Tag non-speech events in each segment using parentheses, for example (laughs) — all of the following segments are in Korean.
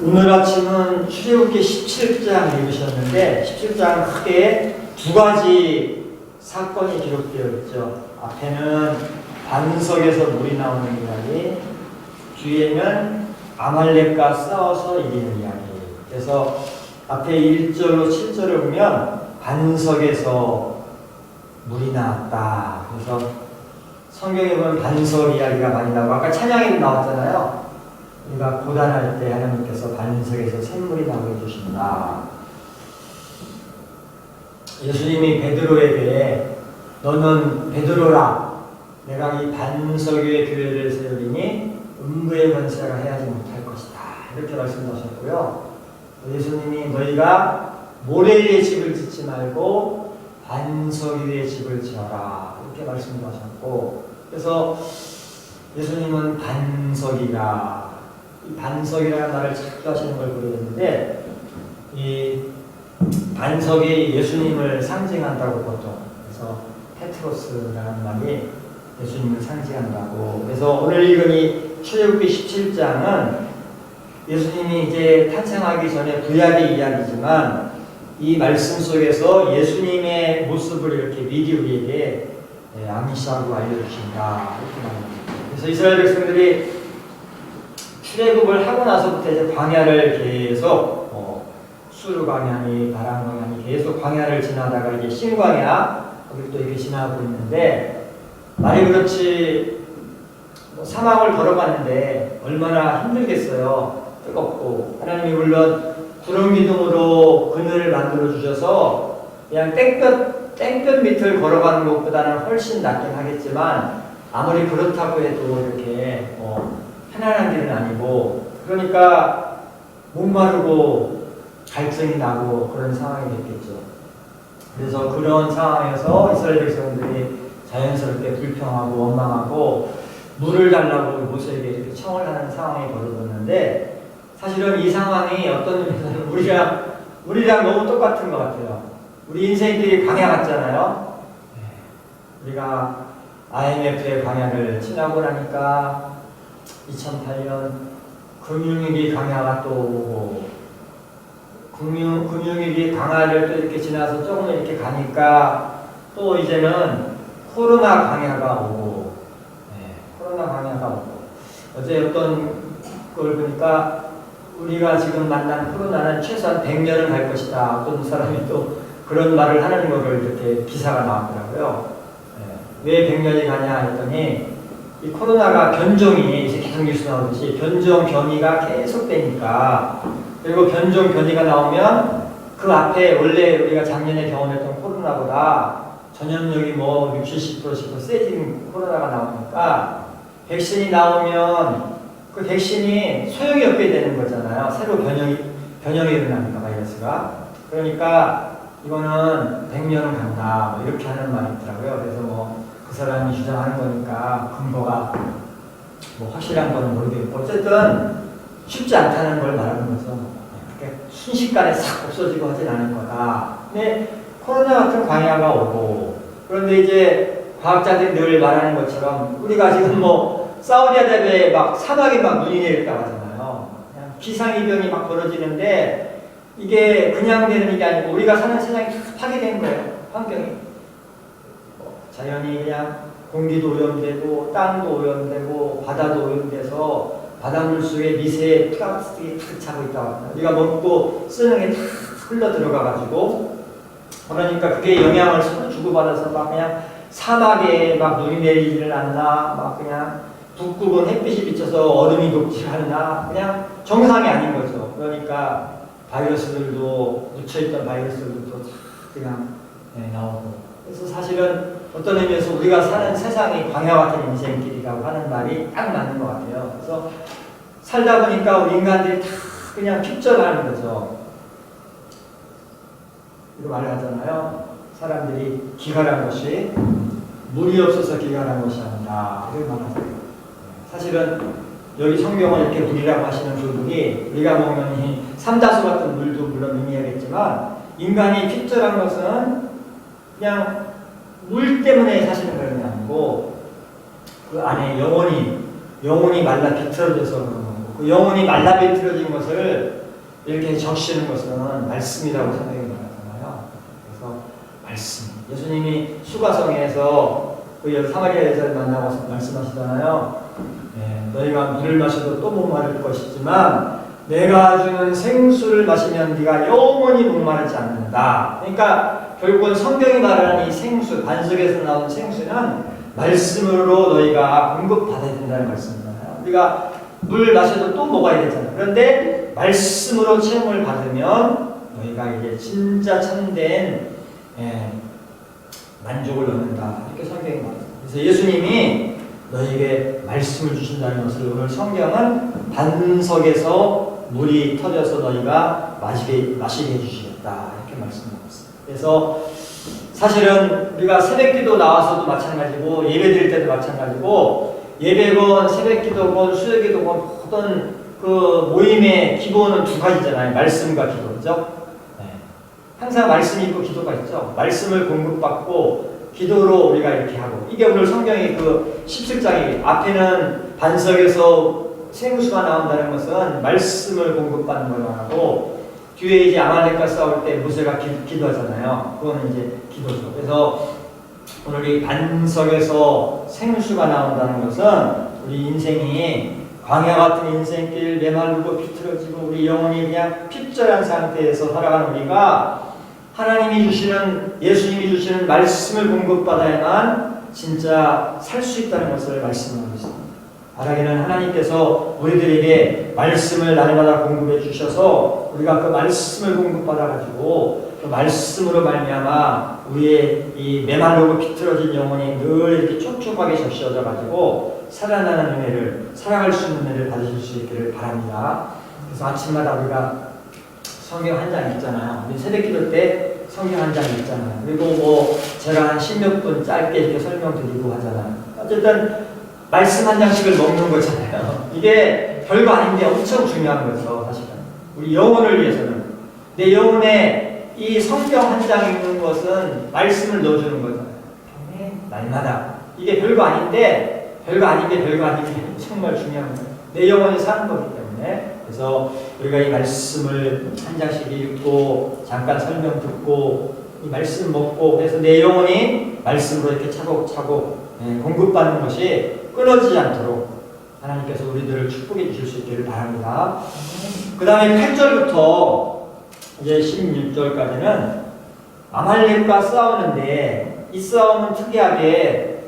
오늘 아침은 출애굽기 17장 읽으셨는데 17장 크게 두 가지 사건이 기록되어 있죠. 앞에는 반석에서 물이 나오는 이야기, 뒤에는 아말렉과 싸워서 이기는 이야기. 그래서 앞에 1절로 7절을 보면 반석에서 물이 나왔다. 그래서 성경에 보면 반석 이야기가 많이 나오고 아까 찬양에도 나왔잖아요. 우리가 고단할 때 하나님께서 반석에서 샘물이 나오게 해주신다. 예수님이 베드로에게 너는 베드로라 내가 이 반석 위에 교회를 세우리니 음부의 권세가 해하지 못할 것이다. 이렇게 말씀하셨고요. 예수님이 너희가 모래 위에 집을 짓지 말고 반석 위에 집을 지어라. 이렇게 말씀하셨고 그래서 예수님은 반석이라 이 반석이라는 말을 자꾸 하시는 걸 되는데 이 반석이 예수님을 상징한다고 보통. 그래서 페트로스라는 말이 예수님을 상징한다고. 그래서 오늘 읽은 이 출애굽기 17장은 예수님이 이제 탄생하기 전에 구약의 이야기지만 이 말씀 속에서 예수님의 모습을 이렇게 미리 우리에게 예, 암시하고 알려주신다. 이렇게 말합니다. 그래서 이스라엘 백성들이 출애굽을 하고 나서부터 이제 광야를 계속 어, 수르 광야니 바람 광야니 계속 광야를 지나다가 이제 신광야 거기 또 이렇게 지나고 있는데 말이 그렇지 뭐 사막을 걸어갔는데 얼마나 힘들겠어요. 뜨겁고. 하나님이 물론 구름 기둥으로 그늘을 만들어 주셔서 그냥 땡볕 땡볕 밑을 걸어가는 것보다는 훨씬 낫긴 하겠지만 아무리 그렇다고 해도 이렇게 어, 편안한 길은 아니고 그러니까 목마르고 갈증이 나고 그런 상황이 됐겠죠. 그래서 그런 상황에서 이스라엘 백성들이 자연스럽게 불평하고 원망하고 물을 달라고 모세에게 이렇게 청을 하는 상황이 벌어졌는데 사실은 이 상황이 어떤 의미에서는 우리랑 우리랑 너무 똑같은 것 같아요. 우리 인생길이 광야 같잖아요. 네. 우리가 IMF의 광야를 지나고 나니까 2008년 금융위기 강야가 또 오고 금융, 금융위기 강화를 또 이렇게 지나서 조금 이렇게 가니까 또 이제는 코로나 강야가 오고 네, 코로나 강야가 오고. 어제 어떤 걸 보니까 우리가 지금 만난 코로나는 최소한 100년은 갈 것이다. 어떤 사람이 또 그런 말을 하는 거를 이렇게 기사가 나왔더라고요. 네, 왜 100년이 가냐 했더니 이 코로나가 변종이 뉴스 나오듯이 변종 변이가 계속되니까 그리고 변종 변이가 나오면 그 앞에 원래 우리가 작년에 경험했던 코로나보다 전염력이 뭐 60, 70%씩 더 세진 코로나가 나오니까 백신이 나오면 그 백신이 소용이 없게 되는 거잖아요. 새로 변형이 변형이 일어나니까 바이러스가 그러니까 이거는 100년은 간다 뭐 이렇게 하는 말이 있더라고요. 그래서 뭐 그 사람이 주장하는 거니까 근거가 뭐 확실한 거는 모르겠고 어쨌든 쉽지 않다는 걸 말하는 거죠. 순식간에 싹 없어지고 하진 않을 거다. 근데 코로나 같은 광야가 오고 그런데 이제 과학자들이 늘 말하는 것처럼 우리가 지금 뭐 사우디아라비아에 막 사막에 막 눈이 내렸다고 하잖아요. 기상이변이 막 벌어지는데 이게 그냥 되는 게 아니고 우리가 사는 세상이 다 파괴된 거예요. 환경이. 자연이 그냥 공기도 오염되고 땅도 오염되고 바다도 오염돼서 바닷물 속에 미세 플라스틱이 탁 차고 있다고 우리가 먹고 쓰는 게 다 흘러 들어가 가지고. 그러니까 그게 영향을 서로 주고받아서 막 그냥 사막에 막 눈이 내리지를 않나 막 그냥 북극은 햇빛이 비쳐서 얼음이 녹지 않나 그냥 정상이 아닌 거죠. 그러니까 바이러스들도 묻혀있던 바이러스들도 다 그냥 네, 나오고 그래서 사실은 어떤 의미에서 우리가 사는 세상이 광야 같은 인생길이라고 하는 말이 딱 맞는 것 같아요. 그래서 살다 보니까 우리 인간들이 다 그냥 핍절하는 거죠. 이거 말을 하잖아요. 사람들이 기갈한 것이 물이 없어서 기갈한 것이 아니라 이걸 말하잖아요. 사실은 여기 성경을 이렇게 물이라고 하시는 부분이 우리가 먹는 이 삼다수 같은 물도 물론 의미하겠지만 인간이 핍절한 것은 그냥 물 때문에 사시는 그런 게 아니고 그 안에 영혼이 영혼이 말라 비틀어져서 그런 거고 그 영혼이 말라 비틀어진 것을 이렇게 적시는 것은 말씀이라고 성경이 말하잖아요. 그래서 말씀. 예수님이 수가성에서 그 사마리아 여자를 만나고 말씀하시잖아요. 네, 너희가 물을 마셔도 또 목마를 것이지만 내가 주는 생수를 마시면 네가 영원히 목마르지 않는다. 그러니까 결국은 성경이 말하는 이 생수, 반석에서 나온 생수는 말씀으로 너희가 공급받아야 된다는 말씀이잖아요. 우리가 물 마셔도 또 먹어야 되잖아요. 그런데 말씀으로 체험을 받으면 너희가 이제 진짜 참된 예, 만족을 얻는다. 이렇게 성경이 말합니다. 그래서 예수님이 너에게 말씀을 주신다는 것을 오늘 성경은 반석에서 물이 터져서 너희가 마시게, 마시게 해주시겠다. 이렇게 말씀하고 있습니다. 그래서 사실은 우리가 새벽 기도 나와서도 마찬가지고 예배 드릴 때도 마찬가지고 예배건 새벽 기도건 수요 기도건 모든 그 모임의 기도는 두 가지잖아요. 말씀과 기도. 그죠? 네. 항상 말씀이 있고 기도가 있죠. 말씀을 공급받고 기도로 우리가 이렇게 하고 이게 오늘 성경의 그 17장이 앞에는 반석에서 생수가 나온다는 것은 말씀을 공급받는 걸 말하고 뒤에 이제 아말렉과 싸울 때 모세가 기, 기도하잖아요. 그거는 이제 기도죠. 그래서 오늘 이 반석에서 생수가 나온다는 것은 우리 인생이 광야 같은 인생길 메마르고 비틀어지고 우리 영혼이 그냥 핍절한 상태에서 살아가는 우리가 하나님이 주시는 예수님이 주시는 말씀을 공급받아야만 진짜 살 수 있다는 것을 말씀하고 있습니다. 바라기는 하나님께서 우리들에게 말씀을 날마다 공급해 주셔서 우리가 그 말씀을 공급받아 가지고 그 말씀으로 말미암아 우리의 이 메말르고 비틀어진 영혼이 늘 이렇게 촉촉하게 적셔져 가지고 살아나는 은혜를 살아갈 수 있는 은혜를 받으실 수 있기를 바랍니다. 그래서 아침마다 우리가 성경 한 장 읽잖아요. 우리 새벽기도 때 성경 한 장 읽잖아요. 그리고 뭐 제가 한 십몇 분 짧게 이렇게 설명드리고 하잖아요. 어쨌든 말씀 한 장씩을 먹는 거잖아요. 이게 별거 아닌데 엄청 중요한 거죠, 사실은. 우리 영혼을 위해서는. 내 영혼에 이 성경 한 장 읽는 것은 말씀을 넣어주는 거잖아요. 날마다. 이게 별거 아닌데, 별거 아닌 게 별거 아닌 게 정말 중요한 거예요. 내 영혼이 사는 거기 때문에. 그래서 우리가 이 말씀을 한 장씩 읽고, 잠깐 설명 듣고, 이 말씀 먹고, 그래서 내 영혼이 말씀으로 이렇게 차곡차곡 예, 공급받는 것이 끊어지지 않도록 하나님께서 우리들을 축복해 주실 수 있기를 바랍니다. 그 다음에 8절부터 이제 16절까지는 아말렉과 싸우는데 이 싸움은 특이하게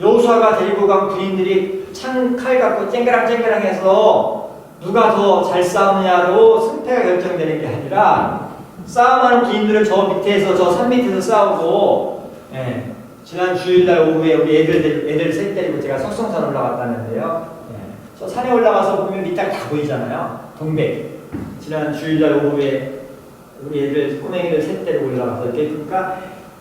여호수아가 데리고 간 군인들이 창 칼 갖고 쨍그랑 쨍그랑 해서 누가 더 잘 싸우느냐로 승패가 결정되는 게 아니라 싸움하는 군인들은 저 밑에서 저 산 밑에서 싸우고 예, 지난 주일날 오후에 우리 애들 애들 셋 데리고 제가 석성산 올라갔다는데요. 예, 저 산에 올라가서 보면 밑에 다 보이잖아요. 동백. 지난 주일날 오후에 우리 애들 꼬맹이들 셋 데리고 올라가서 이렇게 그러니까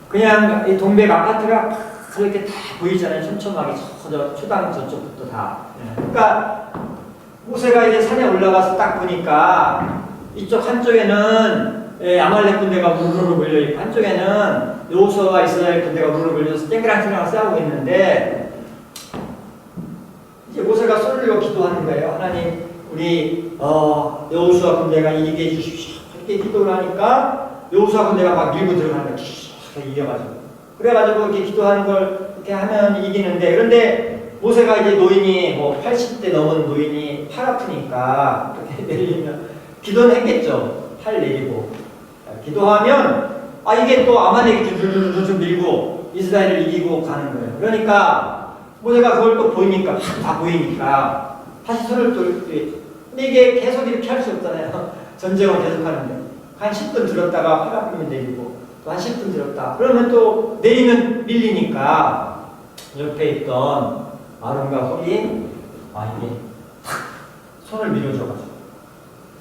그냥 이 동백 아파트가 막 이렇게 다 보이잖아요. 촘촘하게 저, 저 초당 저쪽부터 다. 예, 그러니까 모세가 이제 산에 올라가서 딱 보니까 이쪽 한쪽에는 예, 아말렉 군대가 우르르 몰려 있고 한쪽에는 여호수아와 이스라엘 군대가 우르르 몰려서 땡그랑땡그랑 싸우고 있는데 이제 모세가 손을 들고 기도하는 거예요. 하나님, 우리 어, 여호수아 군대가 이기게 해주십시오. 이렇게 기도를 하니까 여호수아 군대가 막 밀고 들어가는 거예요. 쫙 이겨가지고. 그래가지고 이렇게 기도하는 걸 이렇게 하면 이기는데 그런데 모세가 이제 노인이 뭐 80대 넘은 노인이 팔 아프니까 이렇게 (laughs) 내리면 기도는 했겠죠. 팔 내리고 기도하면 아 이게 또 아말렉이 쭉 밀고 이스라엘을 이기고 가는 거예요. 그러니까 모세가 그걸 또 보이니까 다 보이니까 다시 손을 또 이렇게 근데 이게 계속 이렇게 할 수 없잖아요. (laughs) 전쟁을 계속 하는데 한 10분 들었다가 팔 아프면 내리고 또 한 10분 들었다. 그러면 또 내리면 밀리니까 옆에 있던 아론과 홀이 아 이게 탁 손을 밀어줘가지고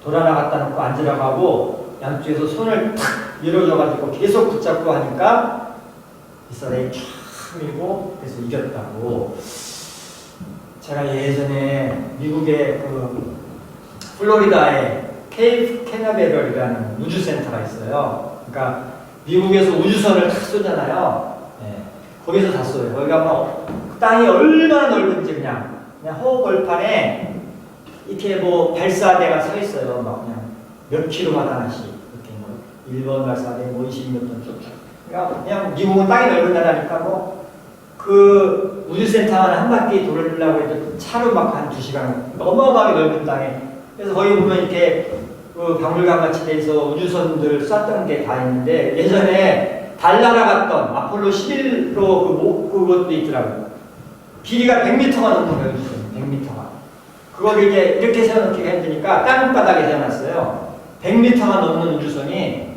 돌아 나갔다 놓고 앉으라고 하고 양쪽에서 손을 탁 밀어줘가지고 계속 붙잡고 하니까 쫙 밀고 그래서 이겼다고 제가 예전에 미국의 그 플로리다에 케이프 캐나베럴이라는 우주센터가 있어요. 그러니까 미국에서 우주선을 탁 쏘잖아요. 네. 거기서 다 쏘요. 거기가 뭐 땅이 얼마나 넓은지 그냥 그냥 허허벌판에 이렇게 뭐 발사대가 서 있어요. 막 그냥 몇 킬로마다 하나씩 이렇게 뭐 1번 발사대 뭐 20몇 톤. 그러니까 그냥 미국은 땅이 넓은 나라니까 뭐그 우주센터만 한 바퀴 돌으려고 해도 차로 막 한 두 시간 어마어마하게 넓은 땅에 그래서 거기 보면 이렇게 그 박물관 같이 돼서 우주선들 쐈던 게 다 있는데 예전에 달 날아갔던 아폴로 11로 그 모- 그것도 있더라고요. 길이가 100m가 넘는 거예요, 우주선. 100m가. 그거를 이제 이렇게 세워놓기가 힘드니까 땅바닥에 세워놨어요. 100m가 넘는 우주선이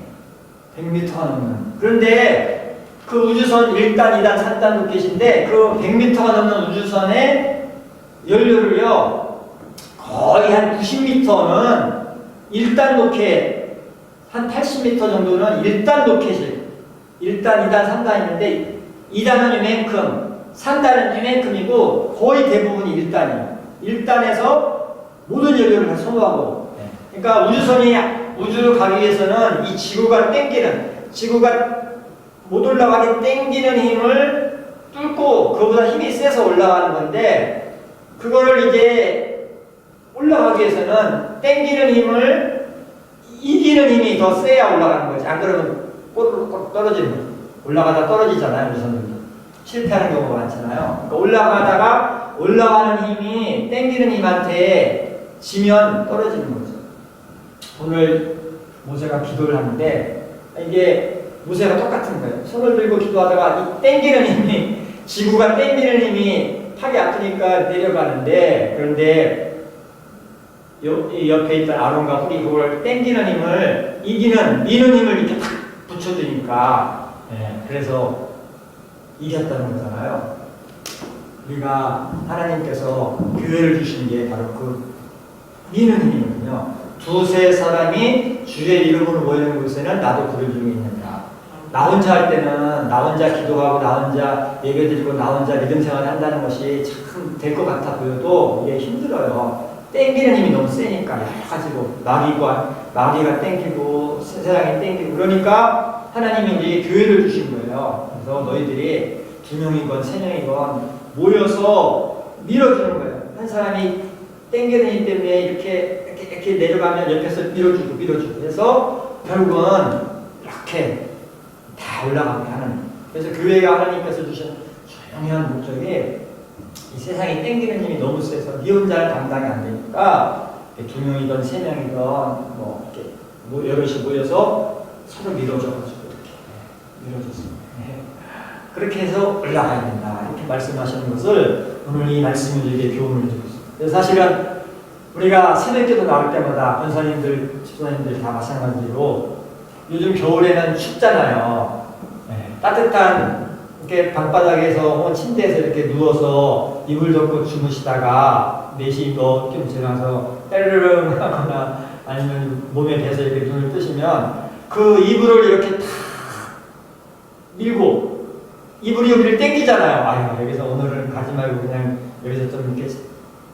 100m가 넘는. 그런데 그 우주선 1단, 2단, 3단 로켓인데 그 100m가 넘는 우주선의 연료를요 거의 한 90m는 1단 로켓 한 80m 정도는 1단 로켓이 1단, 2단, 3단 있는데 2단은 이만큼 3단은 이만큼이고 거의 대부분이 1단이에요 1단에서 모든 연료를 다 소모하고 그러니까 우주선이 우주로 가기 위해서는 이 지구가 땡기는 지구가 못 올라가게 땡기는 힘을 뚫고 그보다 힘이 세서 올라가는 건데 그거를 이제 올라가기 위해서는 땡기는 힘을 이기는 힘이 더 세야 올라가는 거지. 안 그러면 꼬르륵 떨어지는 거지. 올라가다 떨어지잖아요 우선들도 실패하는 경우가 많잖아요. 그러니까 올라가다가 올라가는 힘이 땡기는 힘한테 지면 떨어지는 거죠 오늘 모세가 기도를 하는데 이게 모세가 똑같은 거예요. 손을 들고 기도하다가 이 땡기는 힘이 지구가 땡기는 힘이 팔이 아프니까 내려가는데 그런데 옆에 있던 아론과 훌이 그걸 땡기는 힘을 이기는 미는 힘을 이렇게 탁 붙여주니까 예, 그래서 이겼다는 거잖아요. 우리가 하나님께서 교회를 주신 게 바로 그 미는 힘이거든요. 두세 사람이 주의 이름으로 모이는 곳에는 나도 그들 중에 있는다. 나 혼자 할 때는 나 혼자 기도하고 나 혼자 예배드리고 나 혼자 믿음 생활 한다는 것이 참 될 것 같아 보여도 이게 힘들어요. 땡기는 힘이 너무 세니까 여러 가지고 마귀가 마귀가 땡기고 세상이 땡기고 그러니까 하나님이 우리 교회를 주신 거예요. 그래서 너희들이 두 명이건 세 명이건 모여서 밀어주는 거예요. 한 사람이 땡기는 힘 때문에 이렇게 이렇게, 내려가면 옆에서 밀어주고 밀어주고 그래서 결국은 이렇게 다 올라가게 하는 그래서 교회가 하나님께서 주신 중요한 목적이 이 세상에 땡기는 힘이 너무 세서 네 혼자는 감당이 안 되니까 두 명이든 세 명이든 뭐 이렇게 뭐 여럿이 모여서 서로 밀어줘가지고 이렇게 밀어줬습니다. 네. 그렇게 해서 올라가야 된다 이렇게 말씀하시는 것을 오늘 이 말씀을 우리에게 교훈을 주고 있습니다. 사실은 우리가 새벽기도 나올 때마다 권사님들, 집사님들 다 마찬가지로 요즘 겨울에는 춥잖아요. 네, 따뜻한 이렇게 방바닥에서 혹은 침대에서 이렇게 누워서 이불 덮고 주무시다가 4시 넘좀 지나서 때르릉 하거나 아니면 몸에 대서 이렇게 눈을 뜨시면 그 이불을 이렇게 탁 밀고 이불이 여기를 땡기잖아요. 아유, 여기서 오늘은 가지 말고 그냥 여기서 좀 이렇게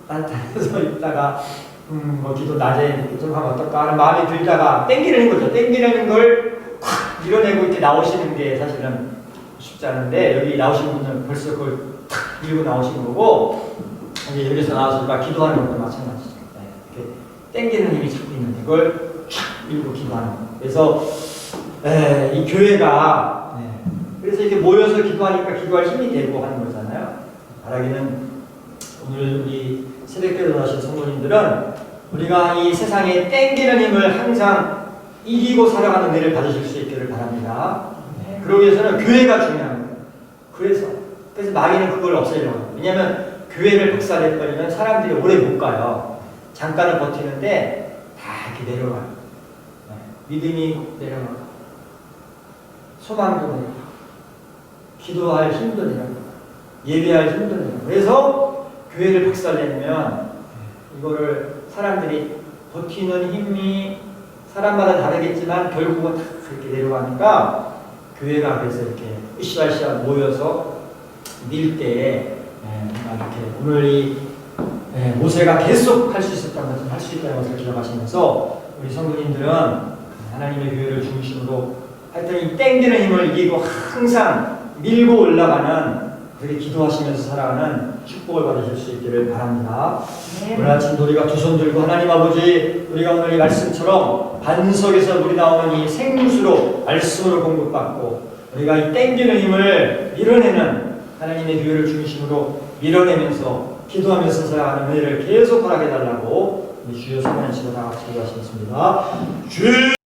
따뜻해서 있다가 음, 뭐 기도 낮에 좀 하면 어떨까 하는 마음이 들다가 땡기는 거죠. 땡기는 걸 콱 밀어내고 이렇게 나오시는 게 사실은 쉽지 않은데 여기 나오신 분은 벌써 그걸 탁 밀고 나오신 거고 이제 여기서 나와서 우리가 기도하는 것도 마찬가지죠. 네, 이렇게 땡기는 힘이 자꾸 있는데 그걸 촥 밀고 기도하는 거. 그래서 에, 이 교회가 네, 그래서 이렇게 모여서 기도하니까 기도할 힘이 되고 하는 거잖아요. 바라기는 오늘 우리 새벽기도 하신 성도님들은 우리가 이 세상에 땡기는 힘을 항상 이기고 살아가는 은혜를 받으실 수 있기를 바랍니다. 네, 그러기 위해서는 교회가 거예요. 그래서 그래서 마귀는 그걸 없애려고 해요. 왜냐하면 교회를 박살내버리면 사람들이 오래 못 가요. 잠깐은 버티는데 다 이렇게 내려가요. 네, 믿음이 내려가고 소망도 내려가고 기도할 힘도 내려가고 예배할 힘도 내려가고 그래서 교회를 박살내면 이거를 사람들이 버티는 힘이 사람마다 다르겠지만 결국은 다 그렇게 내려가니까 교회가 그래서 이렇게 으쌰으쌰 모여서 밀 때에 예, 이렇게 오늘 이 예, 모세가 계속 할 수 있었다는 것을 할수 있다는 것을 기억하시면서 우리 성도님들은 하나님의 교회를 중심으로 하여튼 이 땡기는 힘을 이기고 항상 밀고 올라가는 그렇게 기도하시면서 살아가는 축복을 받으실 수 있기를 바랍니다. 네. 오늘 아침도 우리가 두 손 들고 하나님 아버지 우리가 오늘 이 말씀처럼 반석에서 물이 나오는 이 생수로 말씀으로 공급받고 우리가 이 땡기는 힘을 밀어내는 하나님의 교회를 중심으로 밀어내면서 기도하면서 살아가는 은혜를 계속 허락해 달라고 우리 주여 소원하시고 다 같이 기도하시겠습니다. 주